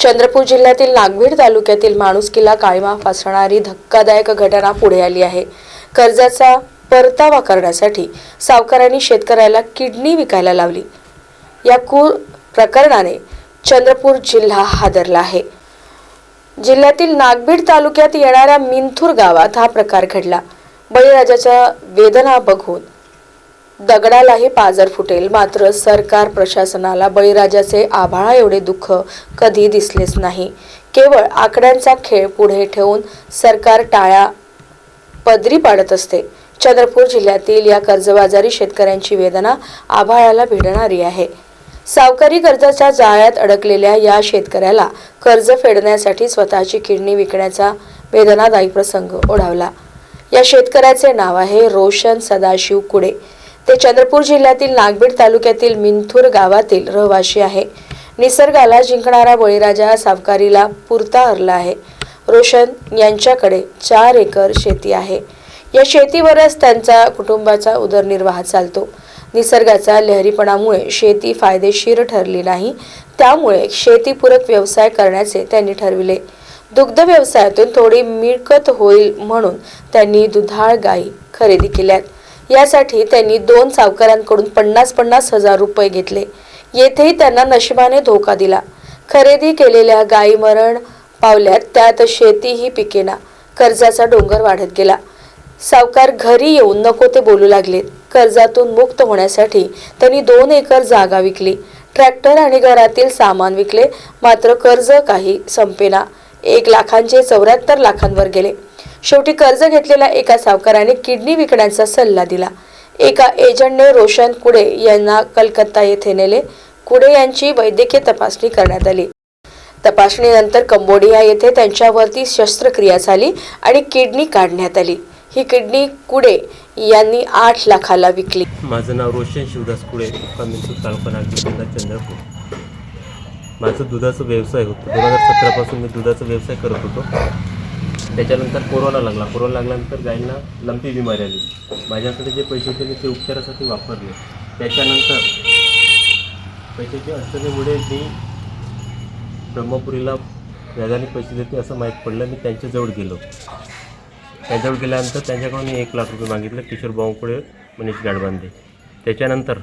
चंद्रपूर जिल्ह्यातील नागभीड तालुक्यातील माणुसकीला काळीमा फासणारी धक्कादायक घटना पुढे आली आहे. कर्जाचा परतावा करण्यासाठी सावकारांनी शेतकऱ्याला किडनी विकायला लावली. या कु प्रकरणाने चंद्रपूर जिल्हा हादरला आहे. जिल्ह्यातील नागभीड तालुक्यात येणाऱ्या मिंथूर गावात हा प्रकार घडला. बळीराजाच्या वेदना बघून दगडालाही पाजर फुटेल. मात्र सरकार प्रशासनाला बळीराजाचे आभाळा एवढे दुःख कधी दिसलेच नाही. केवळ आकड्यांचा खेळ पुढे ठेवून सरकार टाळ्या पदरी पाडत असते. चंद्रपूर जिल्ह्यातील या कर्जबाजारी शेतकऱ्यांची वेदना आभाळाला भिडणारी आहे. सावकारी कर्जाच्या जाळ्यात अडकलेल्या या शेतकऱ्याला कर्ज फेडण्यासाठी स्वतःची किडनी विकण्याचा वेदनादायी प्रसंग ओढावला. या शेतकऱ्याचे नाव आहे रोशन सदाशिव कुडे. ते चंद्रपूर जिल्ह्यातील नागबीड तालुक्यातील मिंथूर गावातील रहिवाशी आहे. निसर्गाला जिंकणारा बळीराजा सावकारीला पुरता हरला आहे. रोशन यांच्याकडे चार एकर शेती आहे. या शेतीवरच त्यांचा कुटुंबाचा उदरनिर्वाह चालतो. निसर्गाचा लहरीपणामुळे शेती फायदेशीर ठरली नाही. त्यामुळे शेतीपूरक व्यवसाय करण्याचे त्यांनी ठरविले. दुग्ध व्यवसायातून थोडी मिळकत होईल म्हणून त्यांनी दुधाळ गायी खरेदी केल्यात. यासाठी त्यांनी दोन सावकारांकडून पन्नास पन्नास हजार रुपये घेतले. येथेही त्यांना नशिबाने धोका दिला. खरेदी केलेल्या गायी मरण पावल्यात त्यात शेतीही पिकेना. कर्जाचा डोंगर वाढत गेला. सावकार घरी येऊन नको ते बोलू लागलेत कर्जातून मुक्त होण्यासाठी त्यांनी दोन एकर जागा विकली. ट्रॅक्टर आणि घरातील सामान विकले. मात्र कर्ज काही संपेना. एक लाखांचे चौऱ्याहत्तर लाखांवर गेले. शेवटी कर्ज घेतलेल्या एका सावकाराने किडनी विकण्याचा सल्ला दिला. एका एजंटने रोशन कुडे यांना कलकत्ता येथे नेले. कुडे यांची वैद्यकीय तपासणी करण्यात आली. तपासणीनंतर कंबोडिया येथे त्यांच्यावरती शस्त्रक्रिया झाली आणि किडनी काढण्यात आली. ही किडनी कुडे यांनी आठ लाखाला विकली. माझं नाव रोशन शिवदास कुडे तालुका नागपूर जिल्हा चंद्रपूर. माझं दुधाचा व्यवसाय होतो. दोन हजार सतरापासून मी दुधाचा व्यवसाय करत होतो. त्याच्यानंतर कोरोना लागला. कोरोना लागल्यानंतर गायींना लंपी बिमारी आली. माझ्याकडे जे पैसे होते मी ते उपचारासाठी वापरले. त्याच्यानंतर पैशाच्या अडचणीमुळे मी ब्रह्मपुरीला व्याजाने पैसे देते असं माहीत पडलं. मी त्यांच्याजवळ गेलो. त्यांच्याजवळ गेल्यानंतर त्यांच्याकडून मी एक लाख रुपये मागितले. किशोर बावकुळे मनीष गाडबांधे त्याच्यानंतर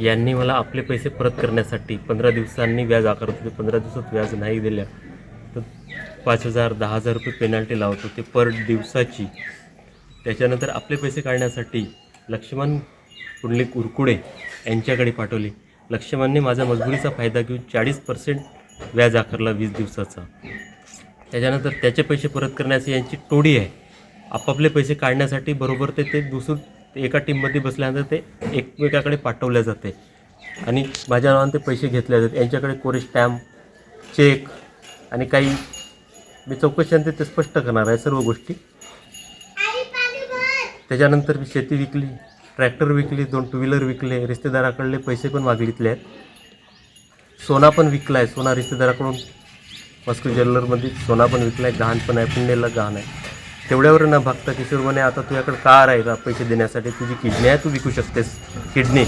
यांनी मला आपले पैसे परत करण्यासाठी पंधरा दिवसांनी व्याज आकारत होते. पंधरा दिवसात व्याज नाही दिल्या. तर पाच हजार दहा हजार रुपये पेनल्टी लावत होते पर दिवसाची. त्याच्यानंतर आपले पैसे काढण्यासाठी लक्ष्मण पुंडलिक उरकुडे यांच्याकडे पाठवले. लक्ष्मणने माझा मजबुरीचा फायदा घेऊन चाळीस पर्सेंट व्याज आकारला वीस दिवसाचा. त्याच्यानंतर त्याचे पैसे परत करण्याची यांची टोडी आहे. आपापले पैसे काढण्यासाठी बरोबर ते ते दुसरं ते एका टीममध्ये बसल्यानंतर ते एकमेकाकडे पाठवले जाते. आणि माझ्या नावाने ते पैसे घेतले जातात. यांच्याकडे कोरे स्टॅम्प चेक आणि काही मी चौकशांत ते स्पष्ट करणार आहे सर्व गोष्टी. त्याच्यानंतर मी शेती विकली ट्रॅक्टर विकली दोन टू व्हीलर विकले रिश्तेदाराकडले पैसे पण मागितले आहेत. सोना पण विकला आहे सोना रिश्तेदाराकडून मस्को ज्वेलरमध्ये सोना पण विकला आहे गहाण पण आहे पुण्याला गहाण आहे. तेवढ्यावर न भागता किशोर म्हणे आता तुझ्याकडे कार आहे का पैसे देण्यासाठी? तुझी किडनी आहे तू विकू शकतेस किडनी.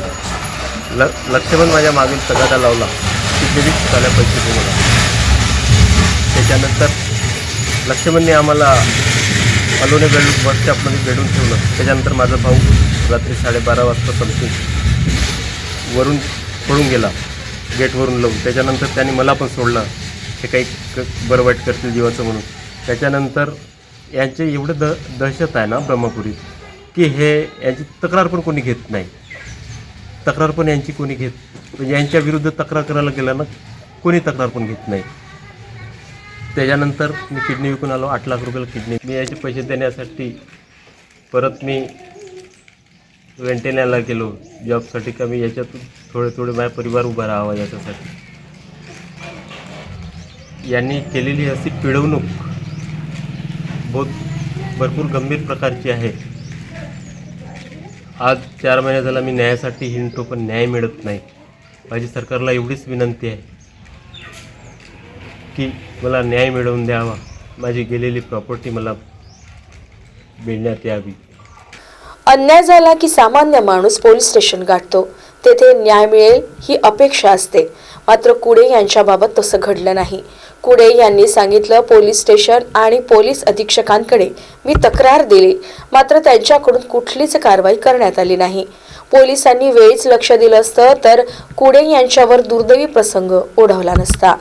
ल लक्ष्मण माझ्या मागून तगादा लावला. किडनी विक पैसे दे मला त्याच्यानंतर लक्ष्मणने आम्हाला अलोने बेडून बस स्टॉपमध्ये बेडून ठेवलं. त्याच्यानंतर माझा भाऊ रात्री साडेबारा वाजता समथिंग वरून पळून गेला. गेटवरून लावून. त्याच्यानंतर त्याने मला पण सोडलं. हे काही क बरं वाईट करतील जीवाचं म्हणून. त्याच्यानंतर यांचे एवढं द दहशत आहे ना ब्रह्मपुरीत की हे यांची तक्रार पण कोणी घेत नाही. तक्रार पण यांची कोणी घेत म्हणजे यांच्या विरुद्ध तक्रार करायला गेलं ना कोणी तक्रार पण घेत नाही. त्याच्यानंतर मी किडनी विकून आलो आठ लाख रुपयाला किडनी. मी याचे पैसे देण्यासाठी परत मी वेंटेण्याला गेलो जॉबसाठी का मी याच्यातून थोडे थोडे माझा परिवार उभा राहावा याच्यासाठी. यांनी केलेली अशी पिळवणूक बहुत भरपूर गंभीर प्रकारची आहे. आज चार महिने झाला मी न्यायासाठी हिंडतो पण न्याय मिळत नाही. माझी सरकारला एवढीच विनंती आहे. की मला न्याय मिळवून द्यावा. माझी गेलेली प्रॉपर्टी मला मिळण्यात यावी. अन्याय झाला की सामान्य माणूस पोलीस स्टेशन गाठतो. तेथे न्याय मिळेल ही अपेक्षा असते. मात्र कुडे यांच्याबाबत तसं घडलं नाही. कुडे यांनी सांगितलं पोलीस स्टेशन आणि पोलीस अधीक्षकांकडे मी तक्रार दिली. मात्र त्यांच्याकडून कुठलीच कारवाई करण्यात आली नाही. पोलिसांनी वेळीच लक्ष दिलं असतं तर कुडे यांच्यावर दुर्दैवी प्रसंग ओढवला नसता.